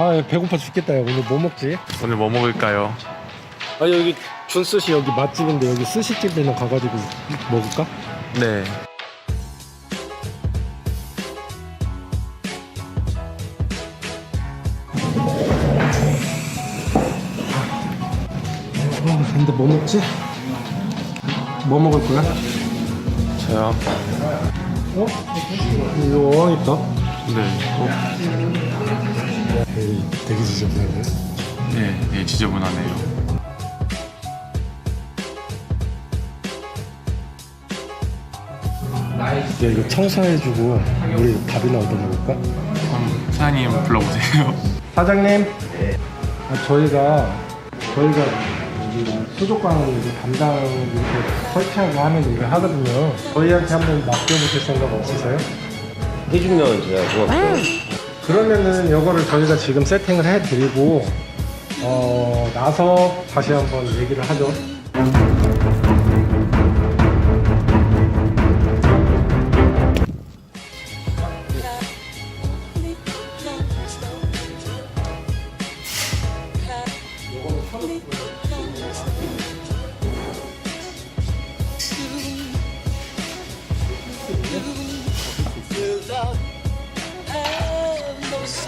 아 배고파 죽겠다 야 오늘 뭐 먹지? 오늘 뭐 먹을까요? 아 여기 준스시 여기 맛집인데 여기 스시집에나 가가지고 먹을까? 네. 아 근데 뭐 먹지? 뭐 먹을 거야? 저요? 어? 이거 어항 있다 네. 되게 지저분하네 네, 네, 지저분하네요. 야 이거 청소해주고 우리 밥이나 얻어 먹을까? 그럼 사장님 불러보세요. 사장님 아, 저희가 저희가 여기 수족관 이제 담당 이렇게 설치하고 하는 일을 하거든요 저희한테 한번 맡겨보실 생각 없으세요? 해주면 제가 고맙죠. 그러면은 이거를 저희가 지금 세팅을 해드리고 어 나서 다시 한번 얘기를 하죠.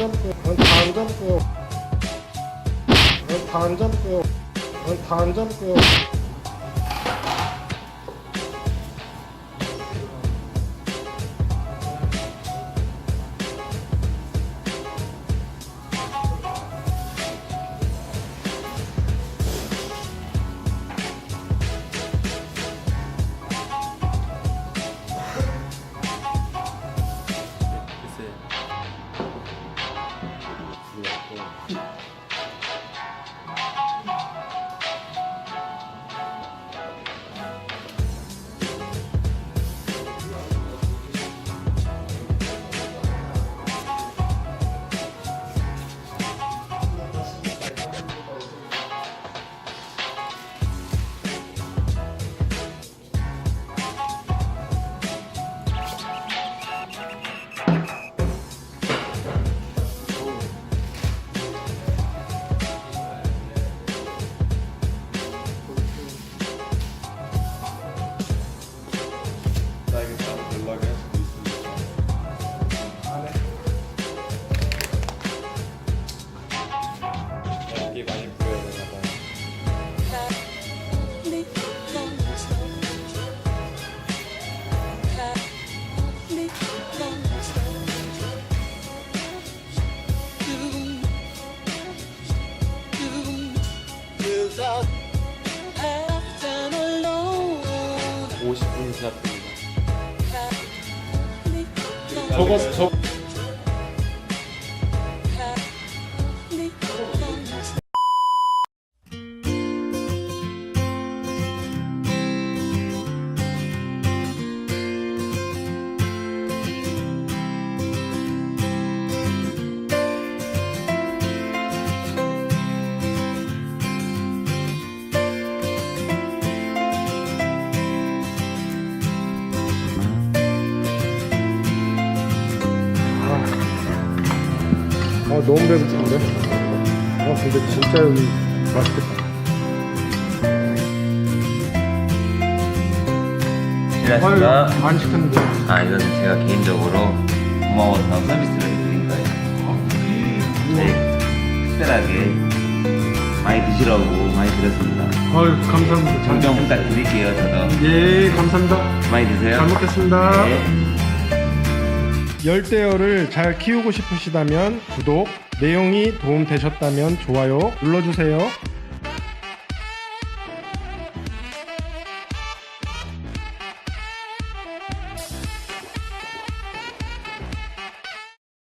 잡고요. 다안 잡고요. 다안 50분 지났습니다. 저거 저 아 너무 배고픈데? 아 근데 진짜 여기 맛있겠다. 실례하십니다. 아유, 안 시켰는데. 아, 이건 제가 개인적으로 고마워서 서비스를 해드린 거예요. 네, 특별하게 많이 드시라고 많이 드렸습니다. 아유 감사합니다. 정정 부탁드릴게요, 저도. 예 감사합니다. 많이 드세요. 잘 먹겠습니다. 네. 열대어를 잘 키우고 싶으시다면 구독, 내용이 도움 되셨다면 좋아요 눌러주세요.